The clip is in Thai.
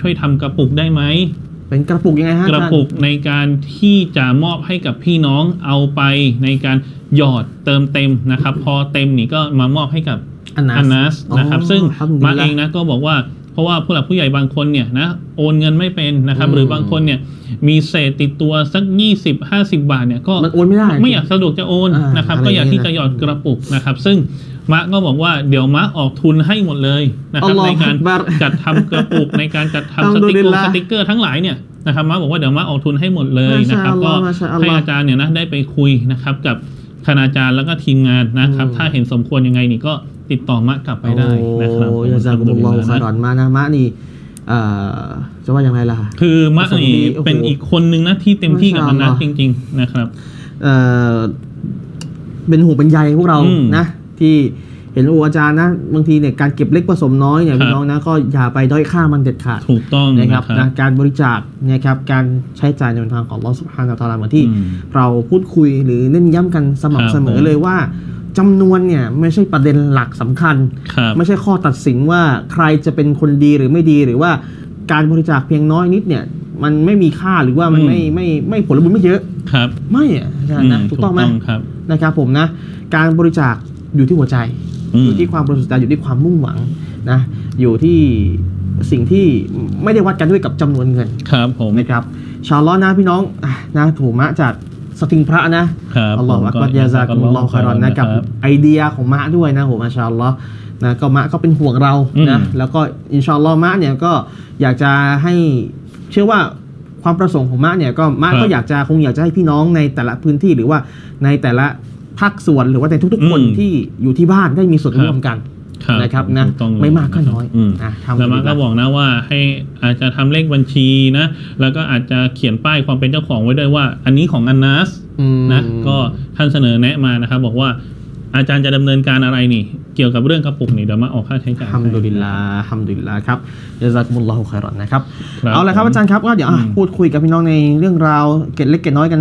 ช่วยทำกระปุกได้ไหม เป็นกระปุกยังไงฮะกระปุกในการที่จะมอบให้กับพี่น้องเอาไปในการหยอดเติมเต็มนะครับ พอเต็มนี่ก็มามอบให้กับอาจารย์อานัสนะครับ อ๋อซึ่งอัลฮัมดุลิลมาละเองนะก็บอกว่าเพ ราะว่าผู้หลักผู้ใหญ่บางคนเนี่ยนะโอนเงินไม่เป็นนะครับอืมหรือบางคนเนี่ยมีเศษติดตัวสัก 20 50 บาทเนี่ยก็มันโอนไม่ได้ไม่อยากสะดวกจะโอนอ่านนะครับอะไรก็อยากที่อย่างจะเงี้ยหยอดกระปุกนะครับ ซึ่งมะก็บอกว่าเดี๋ยวมะออกทุนให้หมดเลยนะครับอัลลอฮฺในการอักบัรจัดทำกระปุกในการจัดอัลทำสฮัมดุติกลิเกลอลาห์ร์สติกเกอร์ทั้งหลายเนี่ยนะครับมะบอกว่าเดี๋ยวมะออกทุนให้หมดเลยนะครับมาก็ชาอัลลอฮ์มาชาอัลลอฮ์ให้อาจารย์เนี่ยนะได้ไปคุยนะครับกับ คณาจารย์แล้วก็ทีมงานนะครับอืมถ้าเห็นสมควรยังไงนี่ก็ติดต่อมะกลับไปได้นะครับโอ้ยาซากุมุลลอฮุขอยรอนมานะมะนี่เอ่อจะว่าอย่างไรล่ะ คือมะประสบนี่ดีโอ้โหเป็นอีกคนนึงนะที่เต็มที่กับมันนะมาชาอัลลจอฮ์ริง ๆ นะครับเอ่อเป็นหูเป็นใยพวกเราอืมนะที่ เห็นโอ้อาจารย์นะบางทีเนี่ยการเก็บเล็กผสมน้อยเนี่ยครับพี่น้องนะก็อย่าไปด้อยค่ามันเด็ดขาดถูกต้องนะนะคครัรับบนะการบริจาคนะครับการใช้จ่ายในทางของลอสุภานาตาลาเหมือนที่อืมเราพูดคุยหรือเน้นย้ำกันสม่ำเสมครัอบผมเลยว่าจำนวนเนี่ยไม่ใช่ประเด็นหลักสำคัญครับไม่ใช่ข้อตัดสินว่าใครจะเป็นคนดีหรือไม่ดีหรือว่าการบริจาคเพียงน้อยนิดเนี่ยมันไม่มีค่าหรือว่ามันอืมไม่ไม่ไม่ผลบุญไม่เยอะครับ ไม่อะอาจารย์นะอืมถูกต้องไหมครับนะครับผมนะ การบริจาคอยู่ที่หัวใจ อืมอยู่ที่ความบริสุทธิ์ใจอยู่ที่ความมุ่งหวังนะอยู่ที่สิ่งที่ไม่ได้วัดกันด้วยกับจำนวนเงินครับผมนะครับชาวล้อนะพี่น้องอะนะถูกมะจากสติงพระนะครับอัลลอฮฺผมอักบัรยาซากุมุลลอฮุคอยรอนนะกับครับไอเดียของมะด้วยนะผมมาชาอัลลอฮ์นะก็มะก็เป็นห่วงเราอืมนะแล้วก็อินชาอัลลอฮ์มะเนี่ยก็อยากจะให้เชื่อว่าความประสงค์ของมะเนี่ยก็มะก็อยากจะคงอยากจะให้พี่น้องในแต่ละพื้นที่หรือว่าในแต่ละ ภาคส่วนหรือว่าในทุกๆ คนอืมที่อยู่ที่บ้านได้มีส่วนครับร่วมกันครับนะครับนะถูต้องเลยไม่มากก็น้อยอืมนะทำแล้วมันก็บอกนะว่าให้อาจจะทำเลขบัญชีนะ แล้วก็อาจจะเขียนป้ายความเป็นเจ้าของไว้ด้วยว่า อันนี้ของอันนัสอืมนะก็ท่านเสนอแนะมานะครับ บอกว่าอาจารย์จะดำเนินการอะไรนี่ เกี่ยวกับเรื่องกระปุกนี่เดี๋ยวมาออกค่าใช้จ่ายฮัมดุลิลลาห์ฮัมดุลิลลาห์ครับยาซากุมุลลอฮุคอยรอนนะครับครับ เอาละครับอาจารย์ครับก็เดี๋ยวอะอืมพูดคุยกับพี่น้องในเรื่องราวเกร็ดเล็กเกร็ดน้อยกัน